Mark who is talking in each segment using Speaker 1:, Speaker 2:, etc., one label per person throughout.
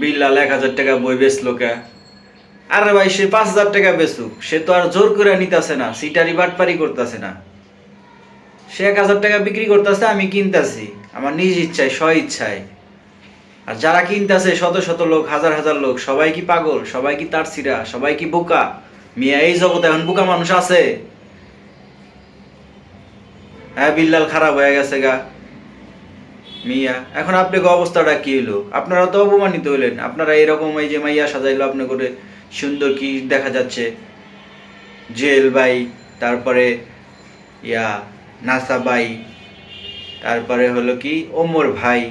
Speaker 1: বিল্লাল এক হাজার টাকা বই বেচলো কে? আরে ভাই, সে পাঁচ হাজার টাকা বেচুক। সে তো আর জোর করে নিতেছে না, সিটারি বাটপারি করতেছে না। সে এক হাজার টাকা বিক্রি করতেছে, আমি কিনতেছি। আমার নিজ ইচ্ছায়, স্ব ইচ্ছায়। আর যারা কিনতেছে, শত শত লোক, হাজার হাজার লোক, সবাই কি পাগল? সবাই কি তার সিরা সবাই কি বোকা? মিয়া, এই জগতে এখন বোকা মানুষ আছে। হ্যাঁ বিল্লাল খারাপ হয়ে গেছে গা। মিয়া, এখন আপনাকে অবস্থাটা কি হলো আপনারা তো অপমানিত হলেন আপনারা এরকম এই যে মাইয়া সাজাইলো আপনি করে, সুন্দর কি দেখা যাচ্ছে? জেল বাই, তারপরে ইয়া, নাসা বাই, তারপরে হলো কি, ওমর ভাই।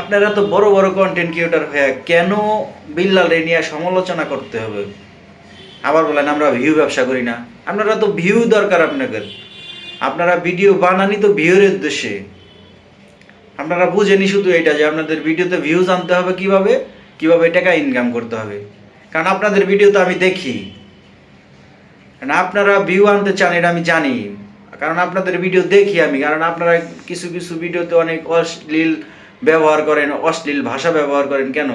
Speaker 1: আপনারা তো বড় বড় কন্টেন্ট ক্রিয়েটর হয়ে কেন বিল্লাল রে নিয়ে সমালোচনা করতে হবে? আবার বলেন, আমরা ভিউ ব্যবসা করি না। আপনারা তো ভিউ দরকার আপনাদের। আপনারা ভিডিও বানানি তো ভিউর উদ্দেশ্যে। আপনারা বুঝেনি শুধু এটা যে আপনাদের ভিডিওতে ভিউজ আনতে হবে কীভাবে কীভাবে টাকা ইনকাম করতে হবে। কারণ আপনাদের ভিডিও তো আমি দেখি। কারণ আপনারা ভিউ আনতে চান এটা আমি জানি। কারণ আপনাদের ভিডিও দেখি আমি, কারণ আপনারা কিছু কিছু ভিডিওতে অনেক অশ্লীল ব্যবহার করেন, অশ্লীল ভাষা ব্যবহার করেন কেন?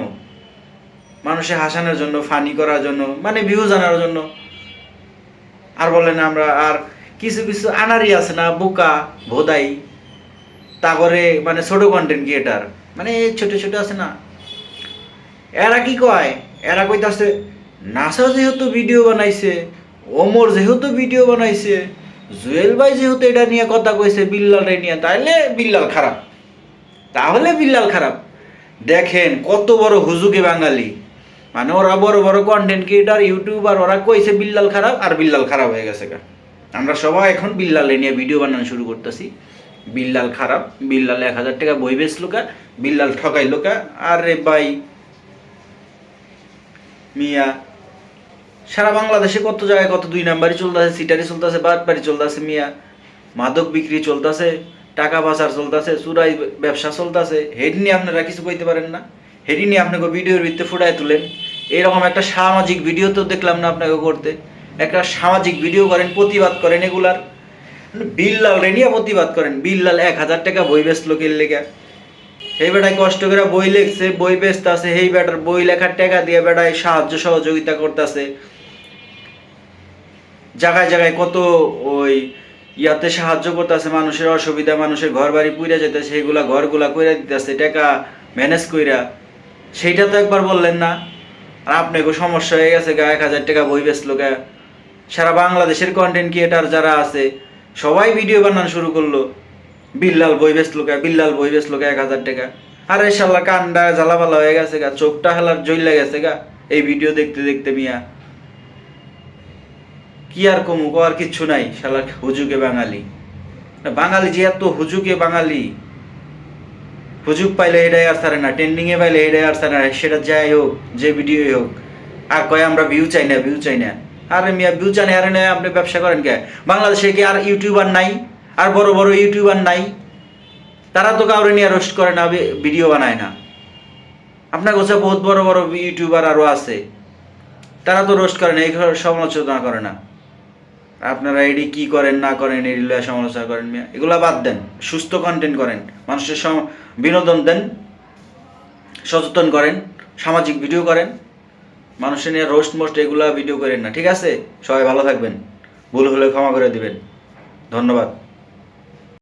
Speaker 1: মানুষে হাসানোর জন্য ফানি করার জন্য মানে ভিউজ আনার জন্য। আর বলেন আমরা, আর কিছু কিছু আনারই আছে না, বোকা, ভোদাই। তারপরে মানে ছোট কন্টেন্ট ক্রিয়েটার মানে ছোট ছোট আছে না। এরা কি কয়? এরা কইতে কইতাছে, নাসা যেহেতু ভিডিও বানাইছে, ওমর যেহেতু ভিডিও বানাইছে, জুয়েল ভাই যেহেতু এটা নিয়ে কথা কইছে বিল্লাল নিয়ে তাহলে বিল্লাল খারাপ। তাহলে বিল্লাল খারাপ। দেখেন কত বড় হুজুকে বাঙালি। মানে ওরা বড় বড় কন্টেন্ট ক্রিয়েটার ইউটিউবার ওরা কইছে বিল্লাল খারাপ আর বিল্লাল খারাপ হয়ে গেছে আমরা সবাই এখন বিল্লালে নিয়ে ভিডিও বানানো শুরু করতেছি। বিল্লাল খারাপ, বিল্লাল এক হাজার টাকা বই বেচলো কা বিল্লাল ঠকাইলো কা আরে ভাই, মিয়া, সারা বাংলাদেশে কত জায়গায় কত দুই নাম্বারই চলতেছে, সিটারি চলতেছে বাটবাড়ি চলতেছে, মিয়া। মাদক বিক্রি চলতেছে, টাকা পাচার চলতেছে, চুরাই ব্যবসা চলতেছে। হেড নিয়ে আপনারা কিছু কইতে পারেন না। হেডি নিয়ে আপনাকে ভিডিওর ভিত্তিতে ফুটায় তুলেন। এরকম একটা সামাজিক ভিডিও তো দেখলাম না আপনাকে করতে। একটা সামাজিক ভিডিও করেন, প্রতিবাদ করেন এগুলার। বিল্লাল রেনিয়া প্রতিবাদ করেন। বিল্লাল এক হাজার টাকা বই বেচলো কেল লেগে। সেই বেটায় কষ্ট করে বই লেখছে, বই বেচতেছে সেই বেটার বই লেখার টাকা দিয়ে বেটায় সাহায্য সহযোগিতা করতেছে। জায়গায় জায়গায় কত ওই ইয়াতে সাহায্য করতেছে, মানুষের অসুবিধা, মানুষের ঘর বাড়ি পুইরা যেতেছে সেগুলা ঘরগুলা কইরা দিতেছে, টাকা ম্যানেজ কইরা। সেইটা তো একবার বললেন না। আর আপনাকে সমস্যা হয়ে গেছে গা, এক হাজার টাকা বই বেচলো গা। সারা বাংলাদেশের কন্টেন্ট ক্রিয়েটার যারা আছে সবাই ভিডিও বানানো শুরু করল। বিল্লাল বই বেচলো গা বিল্লাল বই বেচলো গা এক হাজার টাকা। আরে শালা কান্ডা জ্বালাপালা হয়ে গেছে গা। চোখটা হেলার জইলা গেছে গা। এই ভিডিও দেখতে দেখতে মিয়া। কি আর কমু আর কিচ্ছু নাই। শালা হুজুকে বাঙালি। বাঙালি যে এত হুজুকে বাঙালি। হুজুক পাইলে এটাই আর সারে না ট্রেন্ডিং এ পাইলে এটাই আর সারে না। সেটা যাই হোক, যে ভিডিওই হোক। আর কয়, আমরা ভিউ চাই না ভিউ চাই না। আরে মিয়া ভিউ চাই না আরে না আপনি ব্যবসা করেন কে? বাংলাদেশে কি আর ইউটিউবার নাই? আর বড় বড় ইউটিউবার নাই? তারা তো কাউরে নিয়ে রোস্ট করে না ভিডিও বানায় না। আপনার কাছে বহুত বড় বড় ইউটিউবার আরও আছে। তারা তো রোস্ট করে না, এই সমালোচনা করে না। আপনারা এডি কি করেন, না করেন লয়ে সমালোচনা করেন মিয়া। এগুলা বাদ দেন, সুস্থ কন্টেন্ট করেন, মানুষের বিনোদন দেন, সচেতন করেন, সামাজিক ভিডিও করেন। মানুষের নিয়ে রোস্ট মোস্ট এগুলা ভিডিও করেন না, ঠিক আছে? সবাই ভালো থাকবেন। ভুল হলে ক্ষমা করে দিবেন। ধন্যবাদ।